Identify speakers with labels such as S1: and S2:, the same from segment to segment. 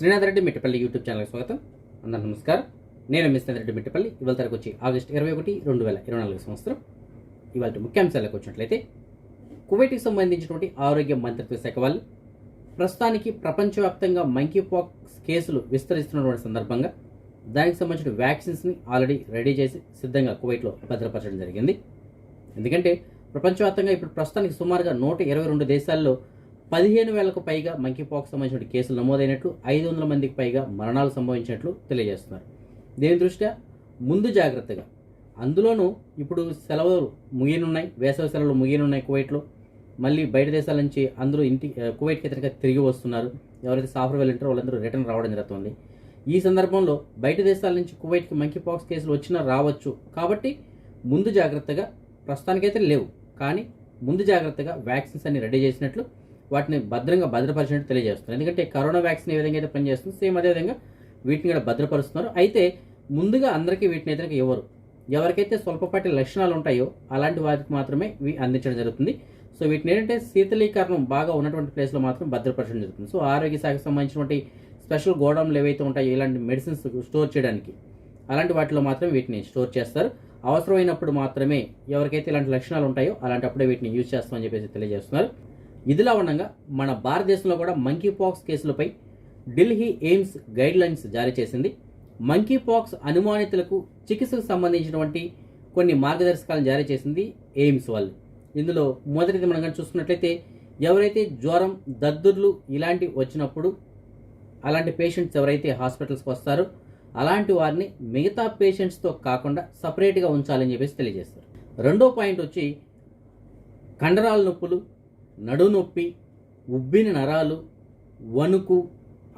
S1: Srinath Reddy Mittapalli YouTube ఛానల్కి స్వాగతం. అందరూ నమస్కారం. నేను మిస్టర్ రెడ్డి మిట్టపల్లి. ఇవాళ తరకు వచ్చి ఆగస్టు ఇరవై ఒకటి రెండు వేల ఇరవై నాలుగు సంవత్సరం. ఇవాళ ముఖ్యాంశాలకు వచ్చినట్లయితే కువైట్కి సంబంధించినటువంటి ఆరోగ్య మంత్రిత్వ శాఖ వాళ్ళు ప్రస్తుతానికి ప్రపంచవ్యాప్తంగా మంకీ పాక్స్ కేసులు విస్తరిస్తున్నటువంటి సందర్భంగా దానికి సంబంధించిన వ్యాక్సిన్స్ని ఆల్రెడీ రెడీ చేసి సిద్ధంగా కువైట్లో భద్రపరచడం జరిగింది. ఎందుకంటే ప్రపంచవ్యాప్తంగా ఇప్పుడు ప్రస్తుతానికి సుమారుగా నూట ఇరవై రెండు దేశాల్లో పదిహేను వేలకు పైగా మంకీపాక్స్ సంబంధించిన కేసులు నమోదైనట్లు ఐదు వందల మందికి పైగా మరణాలు సంభవించినట్లు తెలియజేస్తున్నారు. దీని దృష్ట్యా ముందు జాగ్రత్తగా అందులోనూ ఇప్పుడు సెలవులు ముగియనున్నాయి. వేసవి సెలవులు ముగియనున్నాయి కువైట్లో. మళ్ళీ బయట దేశాల నుంచి అందరూ ఇంటి కువైట్కి ఎదురుగా తిరిగి వస్తున్నారు. ఎవరైతే సాఫర్ వెళ్ళింటారో వాళ్ళందరూ రిటర్న్ రావడం జరుగుతుంది. ఈ సందర్భంలో బయట దేశాల నుంచి కువైట్కి మంకీ పాక్స్ కేసులు వచ్చినా రావచ్చు. కాబట్టి ముందు జాగ్రత్తగా ప్రస్తుతానికైతే లేవు. కానీ ముందు జాగ్రత్తగా వ్యాక్సిన్స్ అన్ని రెడీ చేసినట్లు వాటిని భద్రంగా భద్రపరిచినట్టు తెలియజేస్తున్నారు. ఎందుకంటే కరోనా వ్యాక్సిన్ ఏ విధంగా అయితే పనిచేస్తుంది సేమ్ అదే విధంగా వీటిని కూడా భద్రపరుస్తున్నారు. అయితే ముందుగా అందరికీ వీటిని అయితే ఇవ్వరు ఎవరికైతే స్వల్పపాటి లక్షణాలు ఉంటాయో అలాంటి వారికి మాత్రమే ఇవి అందించడం జరుగుతుంది. సో వీటిని ఏంటంటే శీతలీకరణం బాగా ఉన్నటువంటి ప్లేస్లో మాత్రం భద్రపరచడం జరుగుతుంది. సో ఆరోగ్య శాఖకు సంబంధించినటువంటి స్పెషల్ గోడౌన్లు ఏవైతే ఉంటాయో ఇలాంటి మెడిసిన్స్ స్టోర్ చేయడానికి అలాంటి వాటిలో మాత్రమే వీటిని స్టోర్ చేస్తారు. అవసరమైనప్పుడు మాత్రమే ఎవరికైతే ఇలాంటి లక్షణాలు ఉంటాయో అలాంటప్పుడే వీటిని యూజ్ చేస్తామని చెప్పేసి తెలియజేస్తున్నారు. ఇదిలా ఉండగా మన భారతదేశంలో కూడా మంకీ పాక్స్ కేసులపై ఢిల్లీ ఎయిమ్స్ గైడ్ లైన్స్ జారీ చేసింది. మంకీ పాక్స్ అనుమానితులకు చికిత్సకు సంబంధించినటువంటి కొన్ని మార్గదర్శకాలను జారీ చేసింది ఎయిమ్స్ వాళ్ళు. ఇందులో మొదటిది మనం కనుక చూసుకున్నట్లయితే ఎవరైతే జ్వరం దద్దుర్లు ఇలాంటివి వచ్చినప్పుడు అలాంటి పేషెంట్స్ ఎవరైతే హాస్పిటల్స్కి వస్తారో అలాంటి వారిని మిగతా పేషెంట్స్తో కాకుండా సపరేట్గా ఉంచాలని చెప్పేసి తెలియజేస్తారు. రెండో పాయింట్ వచ్చి కండరాల నొప్పులు నడునొప్పి ఉబ్బిన నరాలు వణుకు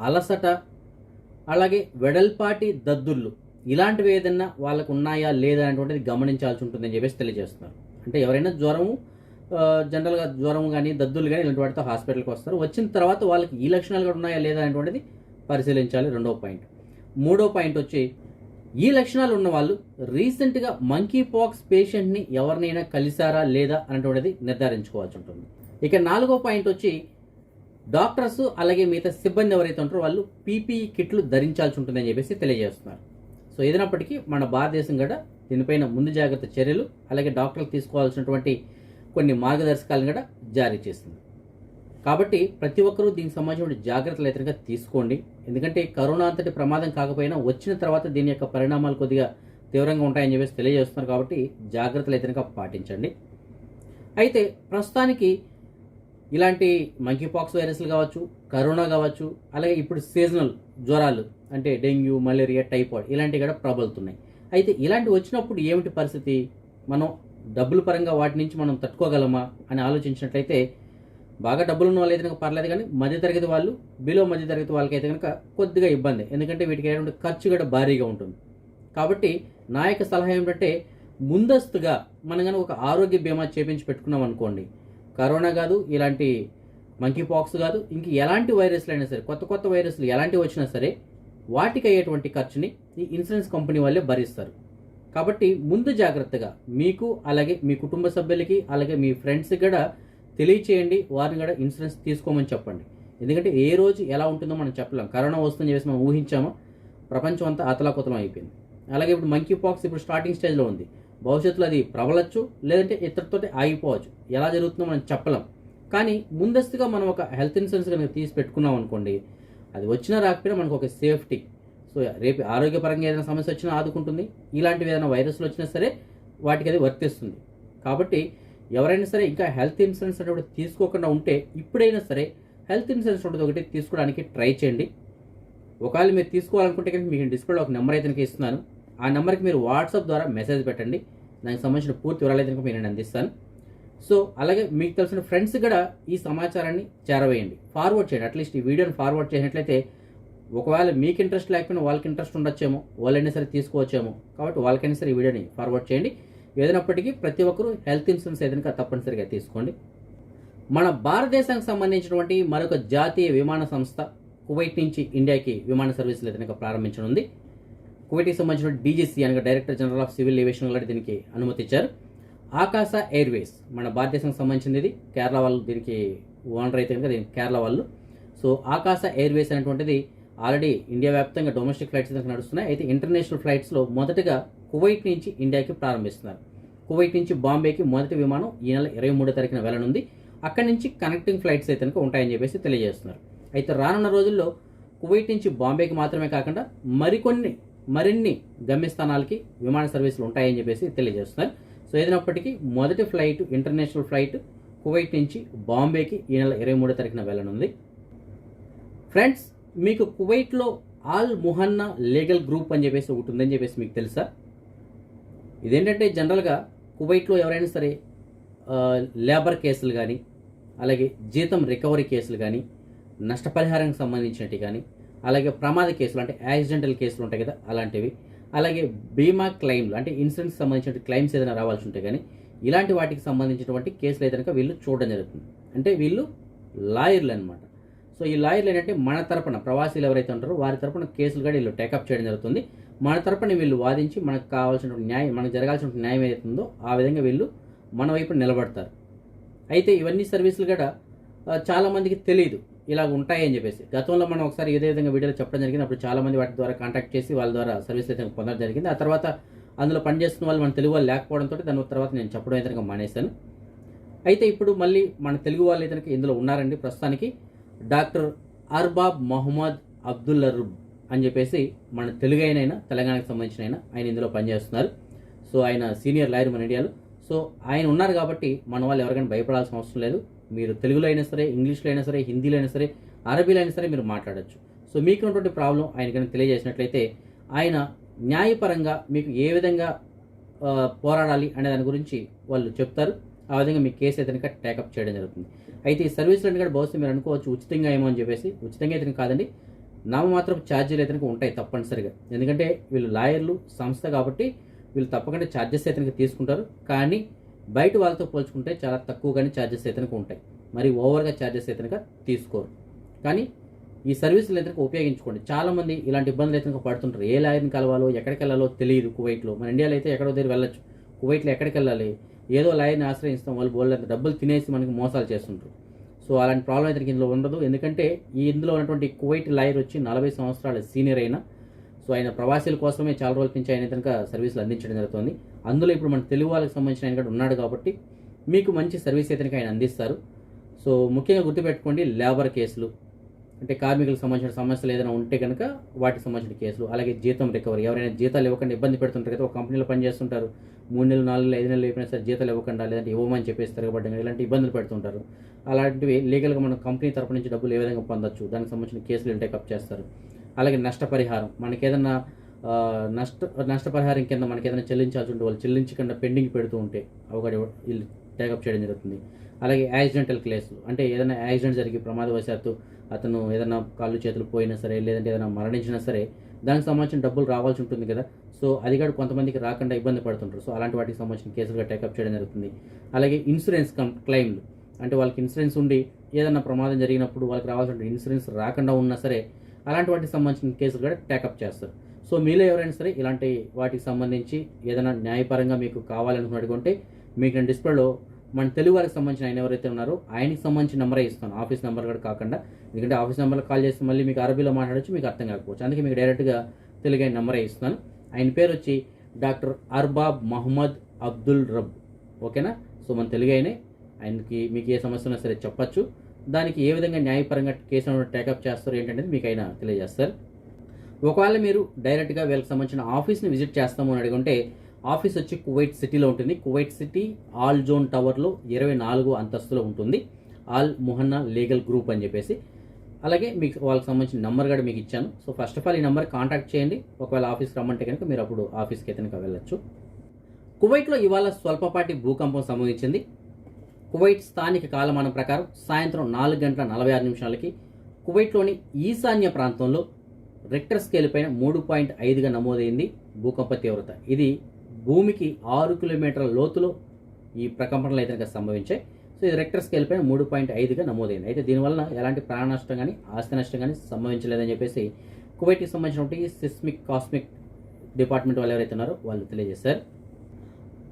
S1: అలసట అలాగే వెడల్పాటి దద్దుర్లు. ఇలాంటివి ఏదైనా వాళ్ళకు ఉన్నాయా లేదా అనేటువంటిది గమనించాల్సి ఉంటుందని చెప్పేసి తెలియజేస్తున్నారు. అంటే ఎవరైనా జ్వరము జనరల్గా జ్వరం కానీ దద్దులు కానీ ఇలాంటి వాటితో హాస్పిటల్కి వస్తారు. వచ్చిన తర్వాత వాళ్ళకి ఈ లక్షణాలు కూడా ఉన్నాయా లేదా అనేటువంటిది పరిశీలించాలి రెండో పాయింట్. మూడో పాయింట్ వచ్చి ఈ లక్షణాలు ఉన్న వాళ్ళు రీసెంట్గా మంకీ పాక్స్ పేషెంట్ని ఎవరినైనా కలిసారా లేదా అనేటువంటిది నిర్ధారించుకోవాల్సి ఉంటుంది. ఇక నాలుగో పాయింట్ వచ్చి డాక్టర్స్ అలాగే మిగతా సిబ్బంది ఎవరైతే ఉంటారో వాళ్ళు పీపీఈ కిట్లు ధరించాల్సి ఉంటుందని చెప్పేసి తెలియజేస్తున్నారు. సో ఏదైనప్పటికీ మన భారతదేశం కూడా దీనిపైన ముందు జాగ్రత్త చర్యలు అలాగే డాక్టర్లు తీసుకోవాల్సినటువంటి కొన్ని మార్గదర్శకాలను కూడా జారీ చేస్తుంది కాబట్టి ప్రతి ఒక్కరూ దీనికి సంబంధించిన జాగ్రత్తలు అయితే తీసుకోండి. ఎందుకంటే కరోనా అంతటి ప్రమాదం కాకపోయినా వచ్చిన తర్వాత దీని యొక్క పరిణామాలు కొద్దిగా తీవ్రంగా ఉంటాయని చెప్పేసి తెలియజేస్తున్నారు కాబట్టి జాగ్రత్తలు అయితే పాటించండి. అయితే ప్రస్తుతానికి ఇలాంటి మంకీ పాక్స్ వైరస్లు కావచ్చు కరోనా కావచ్చు అలాగే ఇప్పుడు సీజనల్ జ్వరాలు అంటే డెంగ్యూ మలేరియా టైఫాయిడ్ ఇలాంటివి కూడా ప్రబలుతున్నాయి. అయితే ఇలాంటివి వచ్చినప్పుడు ఏమిటి పరిస్థితి? మనం డబ్బుల పరంగా వాటి నుంచి మనం తట్టుకోగలమా అని ఆలోచించినట్లయితే బాగా డబ్బులు ఉన్న వాళ్ళు అయితే కనుక పర్లేదు కానీ మధ్యతరగతి వాళ్ళు బిలో మధ్యతరగతి వాళ్ళకి అయితే కనుక కొద్దిగా ఇబ్బంది. ఎందుకంటే వీటికి అయినటువంటి ఖర్చు కూడా భారీగా ఉంటుంది. కాబట్టి నా యొక్క సలహా ఏమిటంటే ముందస్తుగా మనం కనుక ఒక ఆరోగ్య బీమా చేపించి పెట్టుకున్నాం అనుకోండి కరోనా కాదు ఇలాంటి మంకీ పాక్స్ కాదు ఇంక ఎలాంటి వైరస్లు అయినా సరే కొత్త కొత్త వైరస్లు ఎలాంటివి వచ్చినా సరే వాటికి అయ్యేటువంటి ఖర్చుని ఈ ఇన్సూరెన్స్ కంపెనీ వాళ్ళే భరిస్తారు. కాబట్టి ముందు జాగ్రత్తగా మీకు అలాగే మీ కుటుంబ సభ్యులకి అలాగే మీ ఫ్రెండ్స్కి కూడా తెలియచేయండి వారిని కూడా ఇన్సూరెన్స్ తీసుకోమని చెప్పండి. ఎందుకంటే ఏ రోజు ఎలా ఉంటుందో మనం చెప్పలేం. కరోనా వస్తుందని చెప్పేసి మనం ఊహించామో? ప్రపంచం అంతా అతలాకుతలం అయిపోయింది. అలాగే ఇప్పుడు మంకీ పాక్స్ ఇప్పుడు స్టార్టింగ్ స్టేజ్లో ఉంది. భవిష్యత్తులో అది ప్రబలచ్చు లేదంటే ఇతరుతో ఆగిపోవచ్చు. ఎలా జరుగుతుందో మనం చెప్పలేం. కానీ ముందస్తుగా మనం ఒక హెల్త్ ఇన్సూరెన్స్ కనుక తీసి పెట్టుకున్నాం అనుకోండి అది వచ్చినా రాకపోయినా మనకు ఒక సేఫ్టీ. సో రేపు ఆరోగ్యపరంగా ఏదైనా సమస్య వచ్చినా ఆదుకుంటుంది ఇలాంటివి ఏదైనా వైరస్లు వచ్చినా సరే వాటికి అది వర్తిస్తుంది. కాబట్టి ఎవరైనా సరే ఇంకా హెల్త్ ఇన్సూరెన్స్ అనేది తీసుకోకుండా ఉంటే ఇప్పుడైనా సరే హెల్త్ ఇన్సూరెన్స్ ఉంటుంది ఒకటి తీసుకోవడానికి ట్రై చేయండి. ఒకవేళ మీరు తీసుకోవాలనుకుంటే కనుక మీకు డిస్ప్లేలో ఒక నెంబర్ అయితే ఇస్తున్నాను. ఆ నెంబర్కి మీరు వాట్సాప్ ద్వారా మెసేజ్ పెట్టండి. దానికి సంబంధించిన పూర్తి వివరాలు అయితే నేను అందిస్తాను. సో అలాగే మీకు తెలిసిన ఫ్రెండ్స్ కూడా ఈ సమాచారాన్ని చేరవేయండి. ఫార్వర్డ్ చేయండి. అట్లీస్ట్ ఈ వీడియోని ఫార్వర్డ్ చేసినట్లయితే ఒకవేళ మీకు ఇంట్రెస్ట్ లేకపోయినా వాళ్ళకి ఇంట్రెస్ట్ ఉండొచ్చేమో వాళ్ళైనా సరే తీసుకోవచ్చేమో. కాబట్టి వాళ్ళకైనా సరే ఈ వీడియోని ఫార్వర్డ్ చేయండి. ఏదైనప్పటికీ ప్రతి ఒక్కరూ హెల్త్ ఇన్సూరెన్స్ ఏదైనా తప్పనిసరిగా తీసుకోండి. మన భారతదేశానికి సంబంధించినటువంటి మరొక జాతీయ విమాన సంస్థ కువైట్ నుంచి ఇండియాకి విమాన సర్వీసులు ఏదైనా ప్రారంభించనుంది. కువైట్కి సంబంధించిన డీజీసీ అనగా director general of civil aviation కూడా దీనికి అనుమతించారు ఆకాశ ఎయిర్వేస్ మన భారతదేశానికి సంబంధించింది ఇది కేరళ వాళ్ళు దీనికి ఓనర్ అయితే కనుక దీనికి కేరళ వాళ్ళు. సో ఆకాశ ఎయిర్వేస్ అనేటువంటిది ఆల్రెడీ ఇండియా వ్యాప్తంగా డొమెస్టిక్ ఫ్లైట్స్ అయితే నడుస్తున్నాయి. అయితే ఇంటర్నేషనల్ ఫ్లైట్స్లో మొదటగా కువైట్ నుంచి ఇండియాకి ప్రారంభిస్తున్నారు. కువైట్ నుంచి బాంబేకి మొదటి విమానం ఈ నెల ఇరవై మూడో తారీఖున వెళ్ళనుంది. అక్కడి నుంచి కనెక్టింగ్ ఫ్లైట్స్ అయితే కనుక ఉంటాయని చెప్పేసి తెలియజేస్తున్నారు. అయితే రానున్న రోజుల్లో కువైట్ నుంచి బాంబేకి మాత్రమే కాకుండా మరికొన్ని మరిన్ని గమ్యస్థానాలకి విమాన సర్వీసులు ఉంటాయని చెప్పేసి తెలియజేస్తున్నారు. సో ఏదైనప్పటికీ మొదటి ఫ్లైట్ ఇంటర్నేషనల్ ఫ్లైట్ కువైట్ నుంచి బాంబేకి ఈ నెల ఇరవై మూడో తారీఖున వెళ్ళనుంది. ఫ్రెండ్స్ మీకు కువైట్లో ఆల్ ముహన్నా లీగల్ గ్రూప్ అని చెప్పేసి ఒకటి ఉందని చెప్పేసి మీకు తెలుసా? ఇదేంటంటే జనరల్గా కువైట్లో ఎవరైనా సరే లేబర్ కేసులు కానీ అలాగే జీతం రికవరీ కేసులు కానీ నష్టపరిహారానికి సంబంధించినవి కానీ అలాగే ప్రమాద కేసులు అంటే యాక్సిడెంటల్ కేసులు ఉంటాయి కదా అలాంటివి. అలాగే బీమా క్లెయిమ్లు అంటే ఇన్సూరెన్స్ సంబంధించిన క్లెయిమ్స్ ఏదైనా రావాల్సి ఉంటాయి కానీ ఇలాంటి వాటికి సంబంధించినటువంటి కేసులు అయితే కనుక వీళ్ళు చూడడం జరుగుతుంది. అంటే వీళ్ళు లాయర్లు అనమాట సో ఈ లాయర్లు ఏంటంటే మన తరపున ప్రవాసీలు ఎవరైతే ఉంటారో వారి తరపున కేసులు కూడా వీళ్ళు టేకప్ చేయడం జరుగుతుంది. మన తరపున వీళ్ళు వాదించి మనకు కావాల్సిన న్యాయం మనకు జరగాల్సిన న్యాయం ఏదైతే ఉందో ఆ విధంగా వీళ్ళు మన వైపు నిలబడతారు. అయితే ఇవన్నీ సర్వీసులు కూడా చాలామందికి తెలియదు ఇలా ఉంటాయి అని చెప్పేసి. గతంలో మనం ఒకసారి ఇదే విధంగా వీడియోలో చెప్పడం జరిగింది. అప్పుడు చాలామంది వాటి ద్వారా కాంటాక్ట్ చేసి వాళ్ళ ద్వారా సర్వీస్ అయితే పొందడం జరిగింది. ఆ తర్వాత అందులో పనిచేస్తున్న వాళ్ళు మన తెలుగు వాళ్ళు లేకపోవడంతో దాని తర్వాత నేను చెప్పడం అయితే మానేశాను. అయితే ఇప్పుడు మళ్ళీ మన తెలుగు వాళ్ళు అయితే ఇందులో ఉన్నారండి. ప్రస్తుతానికి డాక్టర్ అర్బాబ్ మొహమ్మద్ అబ్దుల్ అర్బ్ అని చెప్పేసి మన తెలుగు అయిన తెలంగాణకు సంబంధించిన ఆయన ఆయన ఇందులో పనిచేస్తున్నారు. సో ఆయన సీనియర్ లాయర్ మన ఇండియాలో. సో ఆయన ఉన్నారు కాబట్టి మన వాళ్ళు ఎవరికైనా భయపడాల్సిన అవసరం లేదు. మీరు తెలుగులో అయినా సరే ఇంగ్లీష్లో అయినా సరే హిందీలో అయినా సరే అరబీలో అయినా సరే మీరు మాట్లాడొచ్చు. సో మీకు ఉన్నటువంటి ప్రాబ్లం ఆయన కనుక తెలియజేసినట్లయితే ఆయన న్యాయపరంగా మీకు ఏ విధంగా పోరాడాలి అనే దాని గురించి వాళ్ళు చెప్తారు. ఆ విధంగా మీ కేసు అయితే కనుక టేకప్ చేయడం జరుగుతుంది. అయితే ఈ సర్వీసులన్నీ కూడా బహుశా మీరు అనుకోవచ్చు ఉచితంగా ఏమో అని చెప్పేసి ఉచితంగా అయితే కాదండి నామమాత్రం ఛార్జీలు అయితే ఉంటాయి తప్పనిసరిగా. ఎందుకంటే వీళ్ళు లాయర్లు సంస్థ కాబట్టి వీళ్ళు తప్పకుండా ఛార్జెస్ అయితే తీసుకుంటారు. కానీ బయట వాళ్ళతో పోల్చుకుంటే చాలా తక్కువగానే ఛార్జెస్ అయితే ఉంటాయి. మరి ఓవర్గా ఛార్జెస్ అయితే తీసుకోరు. కానీ ఈ సర్వీసులు అయితే ఉపయోగించుకోండి. చాలా మంది ఇలాంటి ఇబ్బందులు అయితే పడుతుంటారు. ఏ లాయర్ని కలవాలో ఎక్కడికి వెళ్ళాలో తెలియదు కువైట్లో. మన ఇండియాలో అయితే ఎక్కడో దగ్గర వెళ్ళొచ్చు. కువైట్లో ఎక్కడికి వెళ్ళాలి? ఏదో లాయర్ని ఆశ్రయిస్తాం వాళ్ళు బోల్డ్ డబ్బులు తినేసి మనకి మోసాలు చేస్తుంటారు. సో అలాంటి ప్రాబ్లం అయితే ఇందులో ఉండదు. ఎందుకంటే ఈ ఇందులో ఉన్నటువంటి కువైట్ లాయర్ వచ్చి నలభై సంవత్సరాల సీనియర్ అయిన సో ఆయన ప్రవాసీల కోసమే చాలా రోజుల నుంచి ఆయన కనుక సర్వీసులు అందించడం జరుగుతుంది. అందులో ఇప్పుడు మన తెలుగు వాళ్ళకి సంబంధించిన ఆయన కూడా ఉన్నాడు కాబట్టి మీకు మంచి సర్వీస్ అయితే ఆయన అందిస్తారు. సో ముఖ్యంగా గుర్తుపెట్టుకోండి లేబర్ కేసులు అంటే కార్మికులకు సంబంధించిన సమస్యలు ఏదైనా ఉంటే కనుక వాటికి సంబంధించిన కేసులు అలాగే జీతం రికవరీ. ఎవరైనా జీతాలు ఇవ్వకుండా ఇబ్బంది పెడుతుంటారు కదా ఒక కంపెనీలో పనిచేస్తుంటారు మూడు నెలలు నాలుగు నెలలు ఐదు నెలలు అయిపోయినా సరే జీతాలు ఇవ్వకుండా లేదంటే ఇవ్వమని చెప్పేసి తిరగబడ్డం ఇలాంటి ఇబ్బందులు పెడుతుంటారు. అలాంటివి లీగల్గా మనం కంపెనీ తరపు నుంచి డబ్బులు ఏ విధంగా పొందొచ్చు? దానికి సంబంధించిన కేసులు టేకప్ చేస్తారు. అలాగే నష్టపరిహారం. మనకి ఏదైనా నష్ట నష్టపరిహారం కింద మనకి ఏదైనా చెల్లించాల్సి ఉంటే వాళ్ళు చెల్లించకుండా పెండింగ్ పెడుతూ ఉంటే ఒకటి వీళ్ళు టేకప్ చేయడం జరుగుతుంది. అలాగే యాక్సిడెంటల్ కేసులు. అంటే ఏదైనా యాక్సిడెంట్ జరిగి ప్రమాదవశాత్తు అతను ఏదైనా కాళ్ళు చేతులు పోయినా సరే లేదంటే ఏదైనా మరణించినా సరే దానికి సంబంధించిన డబ్బులు రావాల్సి ఉంటుంది కదా. సో అది కూడా కొంతమందికి రాకుండా ఇబ్బంది పడుతుంటారు. సో అలాంటి వాటికి సంబంధించిన కేసులుగా టేకప్ చేయడం జరుగుతుంది. అలాగే ఇన్సూరెన్స్ కం- క్లెయిమ్లు. అంటే వాళ్ళకి ఇన్సూరెన్స్ ఉండి ఏదైనా ప్రమాదం జరిగినప్పుడు వాళ్ళకి రావాల్సిన ఇన్సూరెన్స్ రాకుండా ఉన్నా సరే అలాంటి వాటికి సంబంధించిన కేసులు కూడా టేకప్ చేస్తారు. సో మీలో ఎవరైనా సరే ఇలాంటి వాటికి సంబంధించి ఏదైనా న్యాయపరంగా మీకు కావాలనుకున్నటువంటి మీకు నేను డిస్ప్లేలో మన తెలుగు వారికి సంబంధించిన ఆయన ఎవరైతే ఉన్నారో ఆయనకి సంబంధించిన నెంబరే ఇస్తాను. ఆఫీస్ నెంబర్ కూడా కాకుండా. ఎందుకంటే ఆఫీస్ నెంబర్లో కాల్ చేస్తే మళ్ళీ మీకు అరబీలో మాట్లాడచ్చు మీకు అర్థం కాకపోవచ్చు. అందుకే మీకు డైరెక్ట్గా తెలుగు ఆయన నెంబరే ఇస్తాను. ఆయన పేరు వచ్చి డాక్టర్ అర్బాబ్ మహమ్మద్ అబ్దుల్ రబ్. ఓకేనా? సో మన తెలుగు ఆయనే. ఆయనకి మీకు ఏ సమస్య ఉన్నా సరే చెప్పచ్చు. దానికి ఏ విధంగా న్యాయపరంగా కేసులను టేకప్ చేస్తారు ఏంటనేది మీకు అయినా తెలియజేస్తారు ఒకవేళ మీరు డైరెక్ట్గా వీళ్ళకి సంబంధించిన ఆఫీస్ని విజిట్ చేస్తాము అని అడిగితే ఆఫీస్ వచ్చి కువైట్ సిటీలో ఉంటుంది. కువైట్ సిటీ ఆల్ జోన్ టవర్లో ఇరవై నాలుగు అంతస్తులో ఉంటుంది. ఆల్ ముహన్నా లీగల్ గ్రూప్ అని చెప్పేసి. అలాగే మీకు వాళ్ళకి సంబంధించిన నెంబర్ కూడా మీకు ఇచ్చాను. సో ఫస్ట్ ఆఫ్ ఆల్ ఈ నెంబర్ కాంటాక్ట్ చేయండి. ఒకవేళ ఆఫీస్కి రమ్మంటే కనుక మీరు అప్పుడు ఆఫీస్కి అయితే కనుక వెళ్ళొచ్చు. కువైట్లో ఇవాళ స్వల్పపాటి భూకంపం సంభవించింది. కువైట్ స్థానిక కాలమానం ప్రకారం సాయంత్రం నాలుగు గంటల నలభై ఆరు నిమిషాలకి కువైట్లోని ఈశాన్య ప్రాంతంలో రెక్టర్ స్కేల్ పైన మూడు పాయింట్ ఐదుగా నమోదైంది భూకంప తీవ్రత. ఇది భూమికి ఆరు కిలోమీటర్ల లోతులో ఈ ప్రకంపనలు అయితే కనుక సంభవించాయి. సో ఇది రెక్టర్ స్కేల్ పైన మూడు పాయింట్ ఐదుగా నమోదైంది. అయితే దీనివల్ల ఎలాంటి ప్రాణ నష్టం కానీ ఆస్తి నష్టం కానీ సంభవించలేదని చెప్పేసి కువైట్కి సంబంధించినటువంటి సిస్మిక్ కాస్మిక్ డిపార్ట్మెంట్ వాళ్ళు ఎవరైతే ఉన్నారో వాళ్ళు తెలియజేశారు.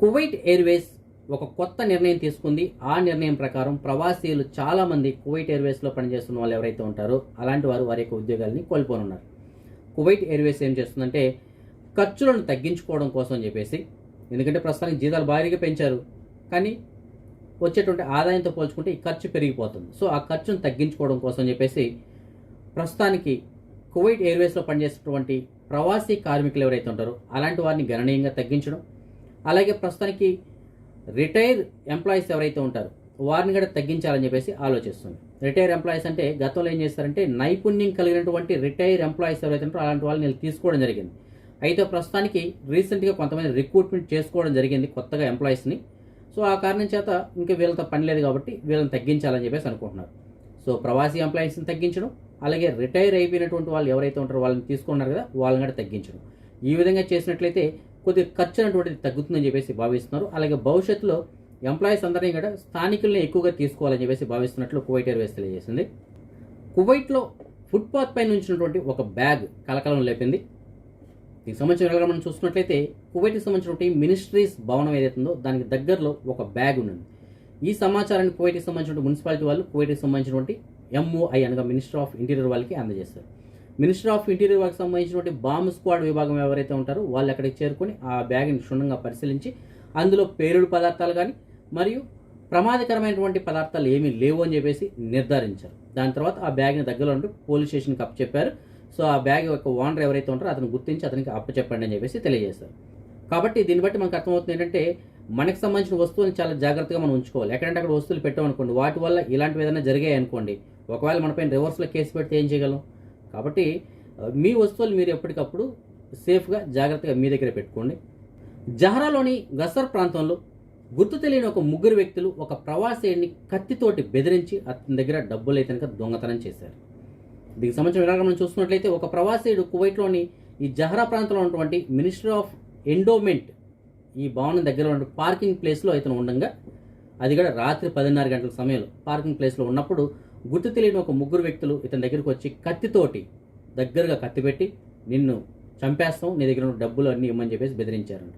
S1: కువైట్ ఎయిర్వేస్ ఒక కొత్త నిర్ణయం తీసుకుంది. ఆ నిర్ణయం ప్రకారం ప్రవాసీలు చాలా మంది కువైట్ ఎయిర్వేస్లో పనిచేస్తున్న వాళ్ళు ఎవరైతే ఉంటారో అలాంటి వారు వారి యొక్క ఉద్యోగాల్ని కోల్పోనున్నారు. కువైట్ ఎయిర్వేస్ ఏం చేస్తుందంటే ఖర్చులను తగ్గించుకోవడం కోసం అని చెప్పేసి ఎందుకంటే ప్రస్తుతానికి జీతాలు భారీగా పెంచారు. కానీ వచ్చేటువంటి ఆదాయంతో పోల్చుకుంటే ఈ ఖర్చు పెరిగిపోతుంది. సో ఆ ఖర్చును తగ్గించుకోవడం కోసం చెప్పేసి ప్రస్తుతానికి కువైట్ ఎయిర్వేస్లో పనిచేసేటువంటి ప్రవాసీ కార్మికులు ఎవరైతే ఉంటారో అలాంటి వారిని గణనీయంగా తగ్గించడం. అలాగే ప్రస్తుతానికి రిటైర్ ఎంప్లాయీస్ ఎవరైతే ఉంటారో వారిని కూడా తగ్గించాలని చెప్పేసి ఆలోచిస్తుంది. రిటైర్ ఎంప్లాయీస్ అంటే గతంలో ఏం చేస్తారంటే నైపుణ్యం కలిగినటువంటి రిటైర్ ఎంప్లాయీస్ ఎవరైతే ఉంటారో అలాంటి వాళ్ళని వీళ్ళు తీసుకోవడం జరిగింది. అయితే ప్రస్తుతానికి రీసెంట్గా కొంతమంది రిక్రూట్మెంట్ చేసుకోవడం జరిగింది కొత్తగా ఎంప్లాయీస్ని. సో ఆ కారణం చేత ఇంకా వీళ్ళతో పని లేదు కాబట్టి వీళ్ళని తగ్గించాలని చెప్పేసి అనుకుంటున్నారు. సో ప్రవాసీ ఎంప్లాయీస్ని తగ్గించడం అలాగే రిటైర్ అయిపోయినటువంటి వాళ్ళు ఎవరైతే ఉంటారో వాళ్ళని తీసుకున్నారు కదా వాళ్ళని కూడా తగ్గించడం. ఈ విధంగా చేసినట్లయితే కొద్దిగా ఖర్చు అనేటువంటిది తగ్గుతుందని చెప్పేసి భావిస్తున్నారు. అలాగే భవిష్యత్తులో ఎంప్లాయీస్ అందరినీ కూడా స్థానికుల్ని ఎక్కువగా తీసుకోవాలని చెప్పేసి భావిస్తున్నట్లు కువైట్ ఎయిర్వేస్ తెలియజేసింది. కువైట్లో ఫుట్పాత్ పైన ఉంచినటువంటి ఒక బ్యాగ్ కలకలం లేపింది. దీనికి సంబంధించిన వివరాలు మనం చూసుకున్నట్లయితే కువైట్కి సంబంధించినటువంటి మినిస్ట్రీస్ భవనం ఏదైతే ఉందో దానికి దగ్గరలో ఒక బ్యాగ్ ఉంది ఈ సమాచారాన్ని కువైట్కి సంబంధించిన మున్సిపాలిటీ వాళ్ళు కువైట్కి సంబంధించినటువంటి ఎంఓఐ అనగా మినిస్టర్ ఆఫ్ ఇంటీరియర్ వాళ్ళకి అందజేస్తారు మినిస్టర్ ఆఫ్ ఇంటీరియర్ వర్క్ సంబంధించినటువంటి బాంబ్ స్క్వాడ్ విభాగం ఎవరైతే ఉంటారో వాళ్ళు అక్కడికి చేరుకొని ఆ బ్యాగ్ని క్షుణ్ణంగా పరిశీలించి అందులో పేరుడు పదార్థాలు కానీ మరియు ప్రమాదకరమైనటువంటి పదార్థాలు ఏమీ లేవు అని చెప్పేసి నిర్ధారించారు. దాని తర్వాత ఆ బ్యాగ్ని దగ్గరలో ఉంటూ పోలీస్ స్టేషన్కి అప్పచెప్పారు సో ఆ బ్యాగ్ యొక్క ఓనర్ ఎవరైతే ఉంటారో అతను గుర్తించి అతనికి అప్పచెప్పండి అని చెప్పేసి తెలియజేశారు. కాబట్టి దీన్ని బట్టి మనకు అర్థమవుతుంది ఏంటంటే మనకు సంబంధించిన వస్తువుని చాలా జాగ్రత్తగా మనం ఉంచుకోవాలి. ఎక్కడంటే అక్కడ వస్తువులు పెట్టామనుకోండి వాటి వల్ల ఇలాంటివి ఏదైనా జరిగాయి అనుకోండి ఒకవేళ మనపైన రివర్స్లో కేసు పెడితే ఏం చేయగలం? కాబట్టి మీ వస్తువులు మీరు ఎప్పటికప్పుడు సేఫ్గా జాగ్రత్తగా మీ దగ్గర పెట్టుకోండి. జహరాలోని గసర్ ప్రాంతంలో గుర్తు తెలియని ఒక ముగ్గురు వ్యక్తులు ఒక ప్రవాసీని కత్తితోటి బెదిరించి అతని దగ్గర డబ్బులు అయితే కనుక దొంగతనం చేశారు. దీనికి సంబంధించిన వివరాలు మనం చూసుకున్నట్లయితే ఒక ప్రవాసీయుడు కువైట్లోని ఈ జహరా ప్రాంతంలో ఉన్నటువంటి మినిస్టర్ ఆఫ్ ఎండోమెంట్ ఈ భవనం దగ్గర ఉన్న పార్కింగ్ ప్లేస్లో ఇతను ఉండగా అది కూడా రాత్రి పదిన్నర గంటల సమయంలో పార్కింగ్ ప్లేస్లో ఉన్నప్పుడు గుర్తు తెలియని ఒక ముగ్గురు వ్యక్తులు ఇతని దగ్గరికి వచ్చి కత్తితోటి దగ్గరగా కత్తి పెట్టి నిన్ను చంపేస్తాం నీ దగ్గర ఉన్న డబ్బులు అన్నీ ఇవ్వమని చెప్పేసి బెదిరించారంట.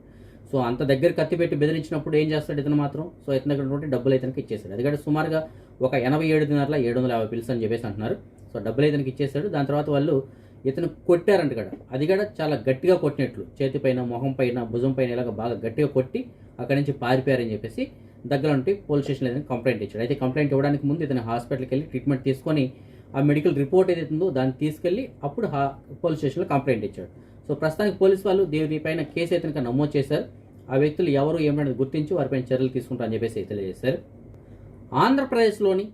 S1: సో అంత దగ్గర కత్తి పెట్టి బెదిరించినప్పుడు ఏం చేస్తాడు ఇతను మాత్రం? సో ఇతని దగ్గర ఉన్నటువంటి డబ్బులు ఇతనికి ఇచ్చేసాడు అది కూడా సుమారుగా ఒక ఎనభై ఏడు ఏడు వందల యాభై పిల్స్ అని చెప్పేసి అంటున్నారు. సో డబ్బులు ఇతనికి ఇచ్చేసాడు దాని తర్వాత వాళ్ళు ఇతను కొట్టారంట కదా. అది కూడా చాలా గట్టిగా కొట్టినట్లు. చేతి పైన మొహం పైన భుజం పైన ఇలాగ బాగా గట్టిగా కొట్టి అక్కడి నుంచి పారిపోయారని చెప్పేసి దగ్గర ఉంటే పోలీస్ స్టేషన్లో ఏదైనా కంప్లైంట్ ఇచ్చాడు. అయితే కంప్లైంట్ ఇవ్వడానికి ముందు ఇతను హాస్పిటల్కి వెళ్ళి ట్రీట్మెంట్ తీసుకొని ఆ మెడికల్ రిపోర్ట్ ఏదైతే ఉందో దాన్ని తీసుకెళ్ళి అప్పుడు హా పోలీస్ స్టేషన్లో కంప్లైంట్ ఇచ్చాడు. సో ప్రస్తుతానికి పోలీస్ వాళ్ళు దేవుని పైన కేసు అయితే నమోదు చేశారు. ఆ వ్యక్తులు ఎవరు ఏమైనా గుర్తించి వారిపైన చర్యలు తీసుకుంటారని చెప్పేసి తెలియజేశారు. ఆంధ్రప్రదేశ్లోని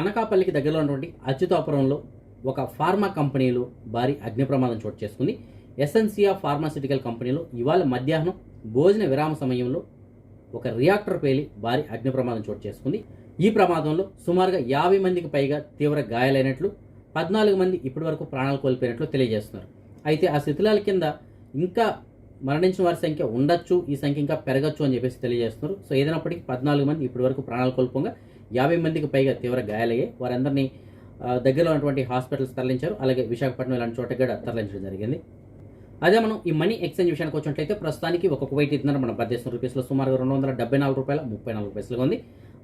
S1: అనకాపల్లికి దగ్గరలో ఉన్నటువంటి అచ్యుతాపురంలో ఒక ఫార్మా కంపెనీలో భారీ అగ్ని ప్రమాదం చోటు చేసుకుంది. ఎస్ఎన్సియా ఫార్మాసిటికల్ కంపెనీలో ఇవాళ మధ్యాహ్నం భోజన విరామ సమయంలో ఒక రియాక్టర్ పేలి భారీ అగ్ని ప్రమాదం చోటు చేసుకుంది. ఈ ప్రమాదంలో సుమారుగా యాభై మందికి పైగా తీవ్ర గాయాలైనట్లు పద్నాలుగు మంది ఇప్పటివరకు ప్రాణాలు కోల్పోయినట్లు తెలియజేస్తున్నారు. అయితే ఆ శిథిలాల కింద ఇంకా మరణించిన వారి సంఖ్య ఉండొచ్చు ఈ సంఖ్య ఇంకా పెరగచ్చు అని చెప్పేసి తెలియజేస్తున్నారు. సో ఏదైనప్పటికీ పద్నాలుగు మంది ఇప్పటివరకు ప్రాణాలు కోల్పోగా యాభై మందికి పైగా తీవ్ర గాయాలయ్యాయి. వారందరినీ దగ్గరలో ఉన్నటువంటి హాస్పిటల్స్ తరలించారు. అలాగే విశాఖపట్నం ఇలాంటి చోట కూడా తరలించడం జరిగింది. అదే మనం ఈ మనీ ఎక్స్చేంజ్ విషయానికి వచ్చినట్లయితే ప్రస్తుతానికి ఒక కువైట్ ఇద్దరు మన పద్దెనిమిది రూపీస్లో సుమారుగా రెండు వందల డెబ్బై నాలుగు రూపాయల ముప్పై నాలుగు పైసలుగా ఉంది.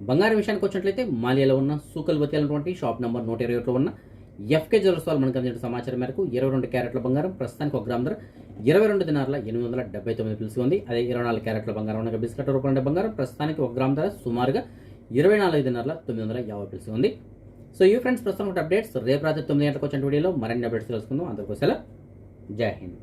S1: బంగారం విషయానికి వచ్చినట్లయితే మాలియాలో ఉన్న సూకల్ వతి షాప్ నెంబర్ నూట ఇరవై ఒకటిలో ఉన్న ఎఫ్కే జ్యువెల్స్ వాళ్ళు మనకు అందించిన సమాచారం మేరకు ఇరవై రెండు క్యారెట్ల బంగారం ప్రస్తుతానికి ఒక గ్రామ్ ధర ఇరవై రెండు దినార్ల ఎనిమిది వందల డెబ్బై తొమ్మిది పిలిసి ఉంది. అదే ఇరవై నాలుగు క్యారెట్ల బంగారం ఉన్న బిస్కెట్ రూపాయల బంగారం ప్రస్తుతానికి ఒక గ్రామ్ ధర సుమారుగా ఇరవై నాలుగు దినార్ల తొమ్మిది వందల యాభై పిలిసి ఉంది. సో ఈ ఫ్రెండ్స్ ప్రస్తుతం అప్డేట్స్ రేపు రాత్రి తొమ్మిది గంటలకు వచ్చిన వీడియోలో మరిన్ని అప్డేట్స్ తెలుసుకుందాం. అందరికోసం జై హింద్.